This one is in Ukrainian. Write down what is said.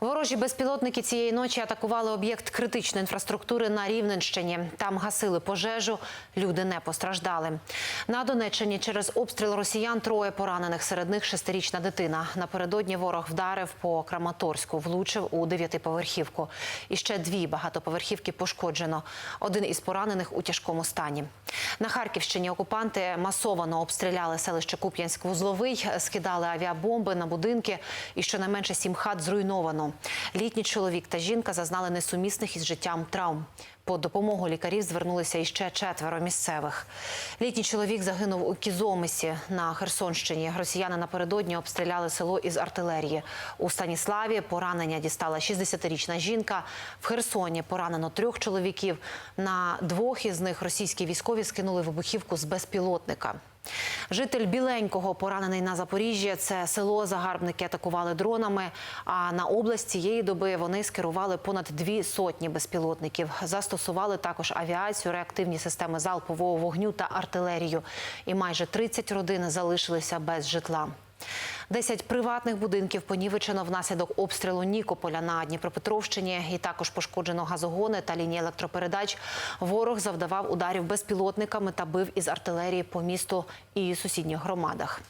Ворожі безпілотники цієї ночі атакували об'єкт критичної інфраструктури на Рівненщині. Там гасили пожежу, люди не постраждали. На Донеччині через обстріл росіян троє поранених. Серед них шестирічна дитина. Напередодні ворог вдарив по Краматорську, влучив у дев'ятиповерхівку. І ще дві багатоповерхівки пошкоджено. Один із поранених у тяжкому стані. На Харківщині окупанти масовано обстріляли селище Куп'янськ-Вузловий, скидали авіабомби на будинки, і щонайменше сім хат зруйновано. Літній чоловік та жінка зазнали несумісних із життям травм. По допомогу лікарів звернулися іще четверо місцевих. Літній чоловік загинув у Кізомисі на Херсонщині. Росіяни напередодні обстріляли село із артилерії. У Станіславі поранення дістала 60-річна жінка. В Херсоні поранено трьох чоловіків. На двох із них російські військові скинули вибухівку з безпілотника. Житель Біленького поранений на Запоріжжі. Це село загарбники атакували дронами. А на область цієї доби вони скерували понад дві сотні безпілотників. Застосували також авіацію, реактивні системи залпового вогню та артилерію. І майже 30 родин залишилися без житла. Десять приватних будинків понівечено внаслідок обстрілу Нікополя на Дніпропетровщині. І також пошкоджено газогони та лінії електропередач. Ворог завдавав ударів безпілотниками та бив із артилерії по місту і сусідніх громадах.